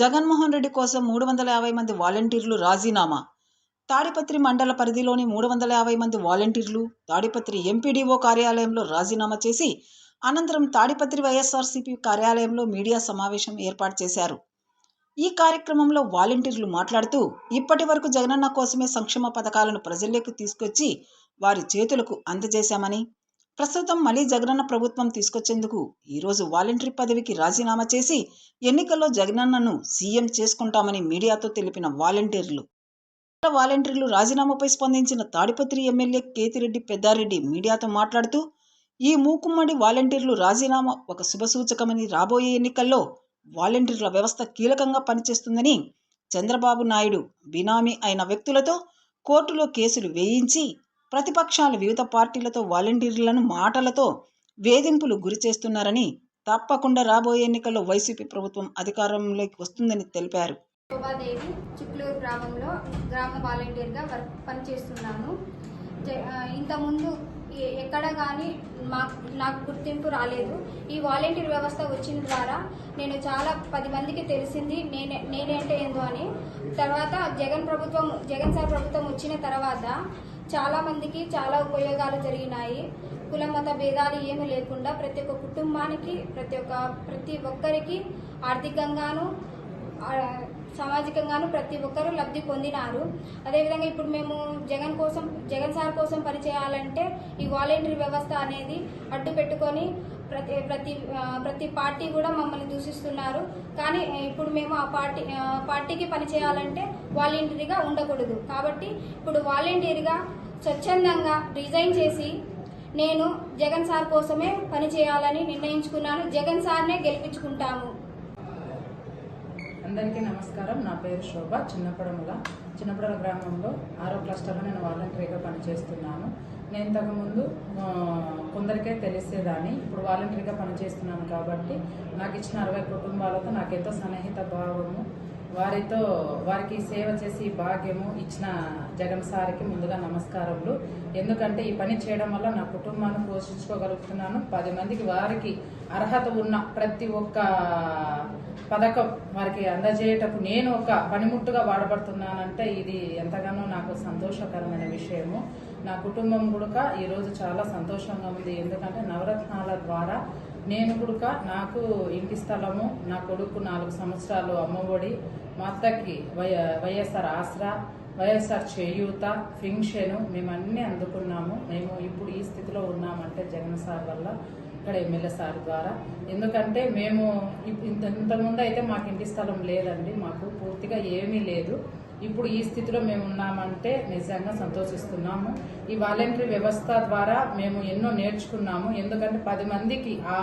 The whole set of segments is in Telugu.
జగన్మోహన్ రెడ్డి కోసం మూడు వందల యాభై మంది వాలంటీర్లు రాజీనామా. తాడిపత్రి మండల పరిధిలోని మూడు వందల యాభై మంది వాలంటీర్లు తాడిపత్రి ఎంపీడీఓ కార్యాలయంలో రాజీనామా చేసి అనంతరం తాడిపత్రి వైఎస్ఆర్సీపీ కార్యాలయంలో మీడియా సమావేశం ఏర్పాటు చేశారు. ఈ కార్యక్రమంలో వాలంటీర్లు మాట్లాడుతూ ఇప్పటి వరకు జగనన్న కోసమే సంక్షేమ పథకాలను ప్రజల్లోకి తీసుకొచ్చి వారి చేతులకు అందజేశామని ప్రస్తుతం మళ్ళీ జగనన్న ప్రభుత్వం తీసుకొచ్చేందుకు ఈరోజు వాలంటరీ పదవికి రాజీనామా చేసి ఎన్నికల్లో జగనన్నను సీఎం చేసుకుంటామని మీడియాతో తెలిపిన వాలంటీర్లు. వాలంటీర్లు రాజీనామాపై స్పందించిన తాడిపత్రి ఎమ్మెల్యే కేతిరెడ్డి పెద్దారెడ్డి మీడియాతో మాట్లాడుతూ ఈ మూకుమ్మడి వాలంటీర్లు రాజీనామా ఒక శుభసూచకమని రాబోయే ఎన్నికల్లో వాలంటీర్ల వ్యవస్థ కీలకంగా పనిచేస్తుందని చంద్రబాబు నాయుడు బినామీ అయిన వ్యక్తులతో కోర్టులో కేసులు వేయించి ప్రతిపక్షాలు వివిధ పార్టీలతో వాలంటీర్లను మాటలతో వేధింపులు గురి చేస్తున్నారని తప్పకుండా రాబోయే ఎన్నికల్లో వైసీపీ ప్రభుత్వం అధికారంలోకి వస్తుందని తెలిపారు. శోభాదేవి చిక్లూరు గ్రామంలో గ్రామ వాలంటీర్గా వర్క్ పనిచేస్తున్నాను. జ- ఇంతకుముందు ఎక్కడ కానీ మా నాకు గుర్తింపు రాలేదు. ఈ వాలంటీర్ వ్యవస్థ వచ్చిన ద్వారా నేను చాలా పది మందికి తెలిసింది నేనే నేనేంటే ఏందో అని. తర్వాత జగన్ ప్రభుత్వం జగన్ సార్ ప్రభుత్వం వచ్చిన తర్వాత చాలా మందికి చాలా ఉపయోగాలు జరిగినాయి. కుల మత భేదాలు ఏమీ లేకుండా ప్రతి ఒక్క కుటుంబానికి ప్రతి ఒక్క ప్రతి ఒక్కరికి ఆర్థికంగాను సామాజికంగాను ప్రతి ఒక్కరూ లబ్ధి పొందినారు. అదేవిధంగా ఇప్పుడు మేము జగన్ కోసం జగన్ సార్ కోసం పనిచేయాలంటే ఈ వాలంటరీ వ్యవస్థ అనేది అడ్డు పెట్టుకొని ప్రతి ప్రతి ప్రతి పార్టీ కూడా మమ్మల్ని దూషిస్తున్నారు. కానీ ఇప్పుడు మేము ఆ పార్టీ పార్టీకి పనిచేయాలంటే వాలంటీర్గా ఉండకూడదు. కాబట్టి ఇప్పుడు వాలంటీర్గా స్వచ్ఛందంగా రిజైన్ చేసి నేను జగన్ సార్ కోసమే పనిచేయాలని నిర్ణయించుకున్నాను. జగన్ సార్నే గెలిపించుకుంటాము. అందరికీ నమస్కారం. నా పేరు శోభ. చిన్నపడముల చిన్నపడల గ్రామంలో ఆరో క్లస్టర్లో నేను వాలంటరీగా పనిచేస్తున్నాను. నేను ఇంతకుముందు కొందరికే తెలిసేదాన్ని. ఇప్పుడు వాలంటరీగా పనిచేస్తున్నాను కాబట్టి నాకు ఇచ్చిన అరవై కుటుంబాలతో నాకు ఎంతో సన్నిహిత భావము. వారితో వారికి సేవ చేసి భాగ్యము ఇచ్చిన జగన్ సార్కి ముందుగా నమస్కారములు. ఎందుకంటే ఈ పని చేయడం వల్ల నా కుటుంబాన్ని పోషించుకోగలుగుతున్నాను. పది మందికి వారికి అర్హత ఉన్న ప్రతి ఒక్క పథకం వారికి అందజేయటకు నేను ఒక పనిముట్టుగా వాడబడుతున్నానంటే ఇది ఎంతగానో నాకు సంతోషకరమైన విషయము. నా కుటుంబం కూడా ఈరోజు చాలా సంతోషంగా ఉంది. ఎందుకంటే నవరత్నాల ద్వారా నేను కూడా నాకు ఇంటి స్థలము నా కొడుకు నాలుగు సంవత్సరాలు అమ్మఒడి మా అత్తకి Y Y S R Aasara Y S R Cheyutha function మేము అన్నీ అందుకున్నాము. మేము ఇప్పుడు ఈ స్థితిలో ఉన్నామంటే జగన్ సార్ వల్ల ఇక్కడ ఎమ్మెల్యే సార్ ద్వారా. ఎందుకంటే మేము ఇప్- ఇంత ఇంతకుముందు అయితే మాకు ఇంటి స్థలం లేదండి. మాకు పూర్తిగా ఏమీ లేదు. ఇప్పుడు ఈ స్థితిలో మేము ఉన్నామంటే నిజంగా సంతోషిస్తున్నాము. ఈ వాలంటరీ వ్యవస్థ ద్వారా మేము ఎన్నో నేర్చుకున్నాము. ఎందుకంటే పది మందికి ఆ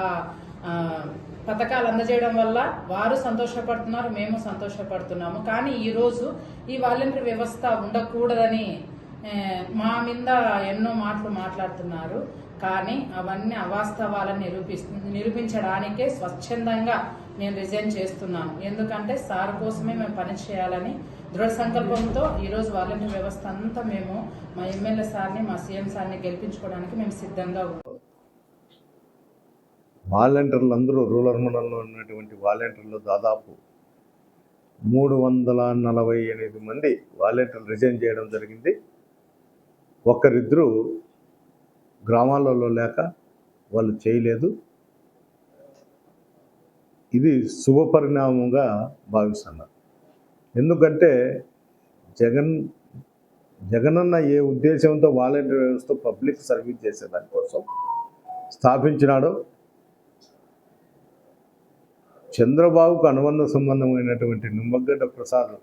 పథకాలు అందజేయడం వల్ల వారు సంతోషపడుతున్నారు మేము సంతోషపడుతున్నాము. కానీ ఈరోజు ఈ వాలంటరీ వ్యవస్థ ఉండకూడదని మా మీద ఎన్నో మాటలు మాట్లాడుతున్నారు. కానీ అవన్నీ అవాస్తవాలను నిరూపి నిరూపించడానికే స్వచ్ఛందంగా నేను రిజైన్ చేస్తున్నాను. ఎందుకంటే సార్ కోసమే మేము పని చేయాలని దృఢ సంకల్పంతో ఈరోజు వాలంటీర్ వ్యవస్థ అంతా మేము మా ఎమ్మెల్యే సార్ని మా సీఎం సార్ని గెలిపించుకోవడానికి మేము సిద్ధంగా వాలంటీర్లు అందరూ రూరల్ మండలంలో ఉన్నటువంటి వాలంటీర్లు దాదాపు మూడు వందల నలభై ఎనిమిది మంది వాలంటీర్లు రిజైన్ చేయడం జరిగింది. ఒక్కరిద్దరు గ్రామాలలో లేక వాళ్ళు చేయలేదు. ఇది శుభ పరిణామంగా భావిస్తున్నారు ఎందుకంటే జగన్ జగనన్న ఏ ఉద్దేశంతో వాలంటీర్ వ్యవస్థ పబ్లిక్ సర్వీస్ చేసే దానికోసం స్థాపించినాడో చంద్రబాబుకు అనుబంధ సంబంధమైనటువంటి నిమ్మగడ్డ ప్రసాద్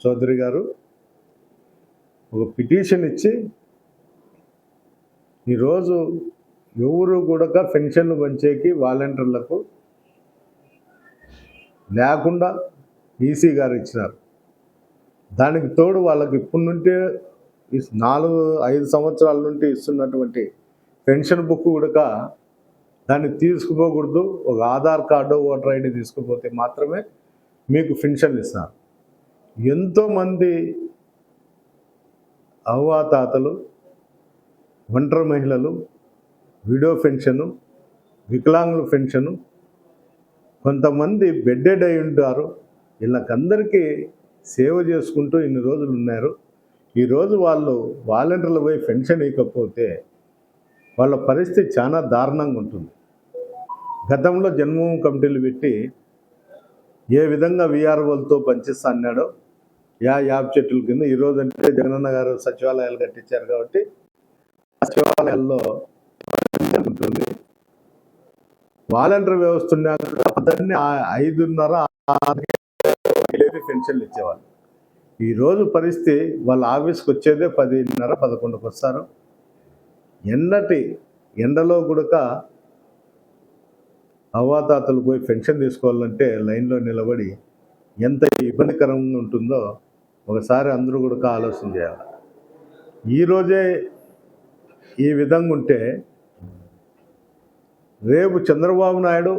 చౌదరి గారు ఒక పిటిషన్ ఇచ్చి ఈరోజు ఎవరు కూడా పెన్షన్లు పంచేకి వాలంటీర్లకు లేకుండా ఈసీ గారు ఇచ్చినారు. దానికి తోడు వాళ్ళకి ఇప్పటి నుండే నాలుగు ఐదు సంవత్సరాల నుండి ఇస్తున్నటువంటి పెన్షన్ బుక్ కూడా దాన్ని తీసుకుపోకూడదు. ఒక ఆధార్ కార్డు ఓటర్ ఐడి తీసుకుపోతే మాత్రమే మీకు పెన్షన్ ఇస్తారు. ఎంతోమంది అవ్వాతాతలు ఒంటరి మహిళలు విడో పెన్షను వికలాంగుల పెన్షను కొంతమంది బెడ్డెడ్ అయి ఉంటారు. వీళ్ళకందరికీ సేవ చేసుకుంటూ ఇన్ని రోజులు ఉన్నారు. ఈరోజు వాళ్ళు వాలంటీర్లు పోయి పెన్షన్ ఇవ్వకపోతే వాళ్ళ పరిస్థితి చాలా దారుణంగా ఉంటుంది. గతంలో జన్మభూమి కమిటీలు పెట్టి ఏ విధంగా విఆర్ఓలతో పనిచేస్తా అన్నాడో యా యాప్ చెట్టుల కింద ఈరోజు అంటే జగనన్న గారు సచివాలయాలు కట్టించారు కాబట్టి సచివాలయాల్లో ఉంటుంది. వాలంటీర్ వ్యవస్థ ఉన్నాక ఆ- ఐదున్నర ఆరుకి పెన్షన్లు ఇచ్చేవాళ్ళు. ఈరోజు పరిస్థితి వాళ్ళ ఆఫీస్కి వచ్చేదే పదిన్నర పదకొండుకి వస్తారు. ఎండటి ఎండలో గుడక అవ్వాతాతలు పోయి పెన్షన్ తీసుకోవాలంటే లైన్లో నిలబడి ఎంత ఇబ్బందికరంగా ఉంటుందో ఒకసారి అందరూ కూడా ఆలోచన చేయాలి. ఈరోజే ఈ విధంగా ఉంటే రేపు చంద్రబాబు నాయుడు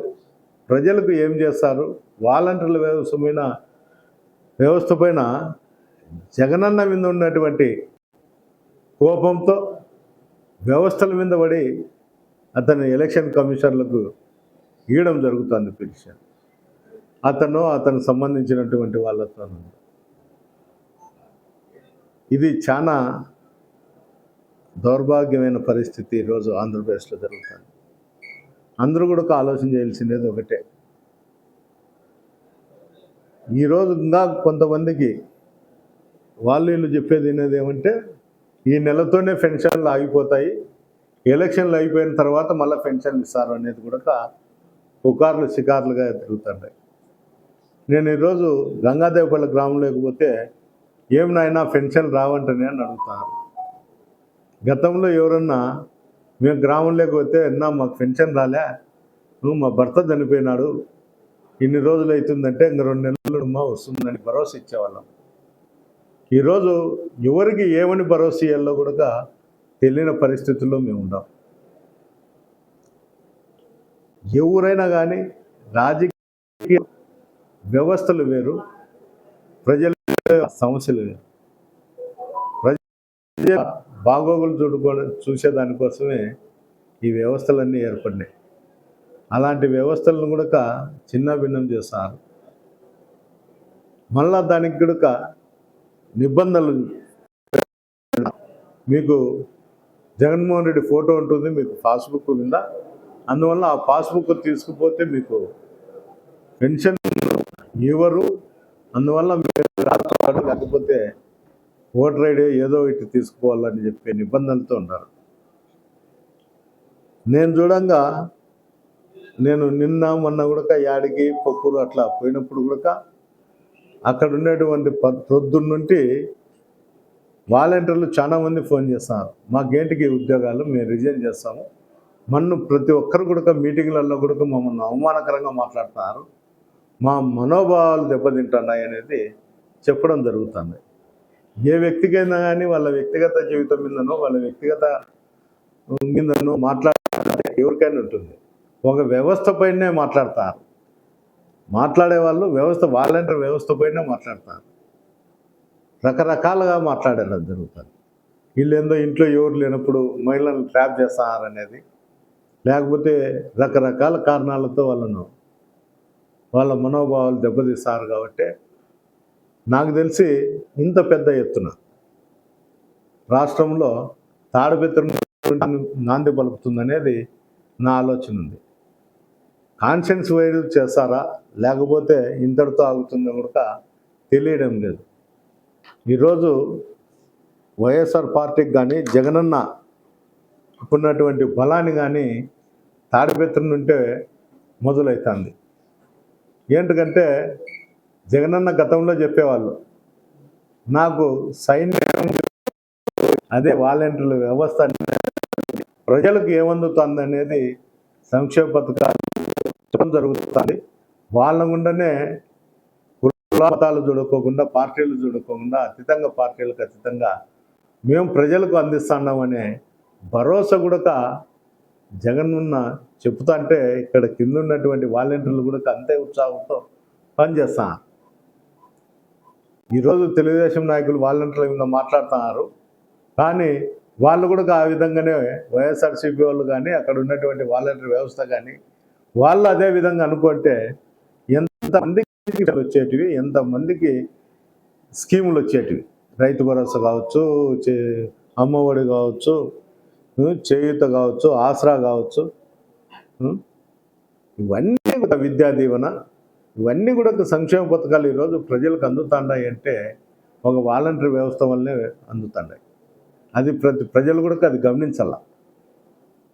ప్రజలకు ఏం చేస్తారు? వాలంటీర్ల వ్యవస్థ వ్యవస్థ పైన జగనన్న మీద ఉన్నటువంటి కోపంతో వ్యవస్థల మీద పడి అతని ఎలక్షన్ కమిషనర్లకు ఇవ్వడం జరుగుతుంది పిటిషన్. అతను అతను సంబంధించినటువంటి వాళ్ళతో ఇది చాలా దౌర్భాగ్యమైన పరిస్థితి ఈరోజు ఆంధ్రప్రదేశ్లో జరుగుతుంది. అందరూ కూడా ఒక ఆలోచన చేయాల్సిందేది ఒకటే. ఈరోజు ఇంకా కొంతమందికి వాళ్ళు వీళ్ళు చెప్పేది అనేది ఏమంటే ఈ నెలతోనే పెన్షన్లు ఆగిపోతాయి ఎలక్షన్లు అయిపోయిన తర్వాత మళ్ళీ పెన్షన్లు ఇస్తారు అనేది కూడా పుకార్లు షికార్లుగా తిరుగుతుంటాయి నేను ఈరోజు గంగాదేవపల్లి గ్రామంలోకి పోతే ఏం నాయనా పెన్షన్ రావంటనే అని అడుగుతారు. గతంలో ఎవరన్నా మేము గ్రామంలోకి పోతే ఎన్నా మాకు పెన్షన్ రాలే నువ్వు మా భర్త చనిపోయినాడు ఇన్ని రోజులు అవుతుందంటే ఇంక రెండు నెలలు మా వస్తుందని భరోసా ఇచ్చేవాళ్ళం. ఈరోజు ఎవరికి ఏమని భరోసా ఇవ్వాలో కూడా తెలియని పరిస్థితుల్లో మేము ఉన్నాం ఎవరైనా కానీ రాజకీయ వ్యవస్థలు వేరు ప్రజల సమస్యలు వేరు. ప్రజల బాగోగులు చూడుకో చూసేదానికోసమే ఈ వ్యవస్థలన్నీ ఏర్పడినాయి. అలాంటి వ్యవస్థలను కూడా చిన్న భిన్నం చేస్తారు. మళ్ళా దానికి కూడా నిబంధనలు మీకు జగన్మోహన్ రెడ్డి ఫోటో ఉంటుంది మీకు పాస్బుక్ కింద అందువల్ల ఆ పాస్బుక్ తీసుకుపోతే మీకు పెన్షన్ ఇవ్వరు. అందువల్ల మీరు లేకపోతే ఓటర్ ఐడి ఏదో ఇటు తీసుకోవాలని చెప్పే నిబంధనలతో ఉన్నారు. నేను చూడంగా నేను నిన్న మొన్న కూడా యాడికి పొక్కులు అట్లా పోయినప్పుడు కూడా అక్కడ ఉండేటువంటి ప- ప్రొద్దున్న నుండి వాలంటీర్లు చాలా మంది ఫోన్ చేస్తున్నారు. మా ఉద్యోగాలు మేము రిజైన్ చేస్తాము. మన్ను ప్రతి ఒక్కరు కూడా మీటింగ్లలో కూడా మమ్మల్ని అవమానకరంగా మాట్లాడుతున్నారు. మా మనోభావాలు దెబ్బతింటున్నాయి అనేది చెప్పడం జరుగుతుంది. ఏ వ్యక్తికైనా కానీ వాళ్ళ వ్యక్తిగత జీవితం మీదనో వాళ్ళ వ్యక్తిగత మీదనో మాట్లాడే ఎవరికైనా ఉంటుంది. ఒక వ్యవస్థ పైనే మాట్లాడతారు. మాట్లాడే వాళ్ళు వ్యవస్థ వాలంటీర్ వ్యవస్థ పైనే మాట్లాడతారు. రకరకాలుగా మాట్లాడడం జరుగుతుంది వీళ్ళు ఏందో ఇంట్లో ఎవరు లేనప్పుడు మహిళలను ట్రాప్ చేస్తారనేది. లేకపోతే రకరకాల కారణాలతో వాళ్ళను వాళ్ళ మనోభావాలు దెబ్బతీస్తారు కాబట్టి నాకు తెలిసి ఇంత పెద్ద ఎత్తున రాష్ట్రంలో తాడిపెత్తడం నాంది పలుకుతుందనేది నా ఆలోచన ఉంది. కాన్షియన్స్ వైరు చేస్తారా లేకపోతే ఇంతటితో ఆగుతుందో కూడా తెలియడం లేదు. ఈరోజు వైఎస్ఆర్ పార్టీకి కానీ జగనన్న ఉన్నటువంటి బలాన్ని కానీ తాడిపెత్తడం నుంటే మొదలవుతుంది ఏంటంటే జగనన్న గతంలో చెప్పేవాళ్ళు నాకు సైన్యం అదే వాలంటీర్ల వ్యవస్థ ప్రజలకు ఏమందుతుంది అనేది సంక్షేమ పథకాలు చెప్పడం జరుగుతుంది. వాళ్ళ గుండానే కులాలు చూడుకోకుండా పార్టీలు చూడుకోకుండా అతీతంగా పార్టీలకు అతీతంగా మేము ప్రజలకు అందిస్తున్నామనే భరోసా కూడా జగన్ ఉన్న చెప్తా అంటే ఇక్కడ కింద ఉన్నటువంటి వాలంటీర్లు కూడా అంతే ఉత్సాహంతో పనిచేస్తా. ఈరోజు తెలుగుదేశం నాయకులు వాలంటీర్ల మీద మాట్లాడుతున్నారు. కానీ వాళ్ళు కూడా ఆ విధంగానే వైఎస్ఆర్సీపీ వాళ్ళు కానీ అక్కడ ఉన్నటువంటి వాలంటీర్ వ్యవస్థ కానీ వాళ్ళు అదే విధంగా అనుకుంటే ఎంతమంది వచ్చేటివి ఎంతమందికి స్కీములు వచ్చేటివి? రైతు భరోసా కావచ్చు చే- అమ్మఒడి కావచ్చు చేయూత కావచ్చు ఆసరా కావచ్చు ఇవన్నీ కూడా విద్యా దీవెన ఇవన్నీ కూడా సంక్షేమ పథకాలు ఈరోజు ప్రజలకు అందుతున్నాయి అంటే ఒక వాలంటరీ వ్యవస్థ వల్లనే అందుతున్నాయి. అది ప్రతి ప్రజలు కూడా అది గమనించాల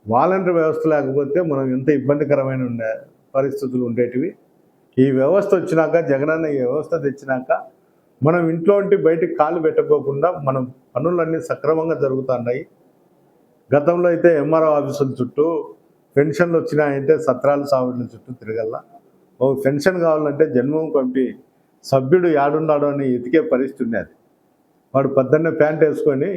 వాలంటరీ వ్యవస్థ లేకపోతే మనం ఎంత ఇబ్బందికరమైన ఉండే పరిస్థితులు ఉండేటివి. ఈ వ్యవస్థ వచ్చినాక జగనన్న ఈ వ్యవస్థ తెచ్చినాక మనం ఇంట్లో ఉంటే బయటికి కాలు పెట్టకోకుండా మనం పనులన్నీ సక్రమంగా జరుగుతున్నాయి. గతంలో అయితే ఎంఆర్ఓ ఆఫీసుల చుట్టూ పెన్షన్లు వచ్చినాయంటే సత్రాలు సావిడ్ల చుట్టూ తిరగల ఓ పెన్షన్ కావాలంటే జన్మం కమిటీ సభ్యుడు యాడున్నాడో అని ఎతికే పరిస్థితి ఉన్నది వాడు పొద్దున్నే ప్యాంట్ వేసుకొని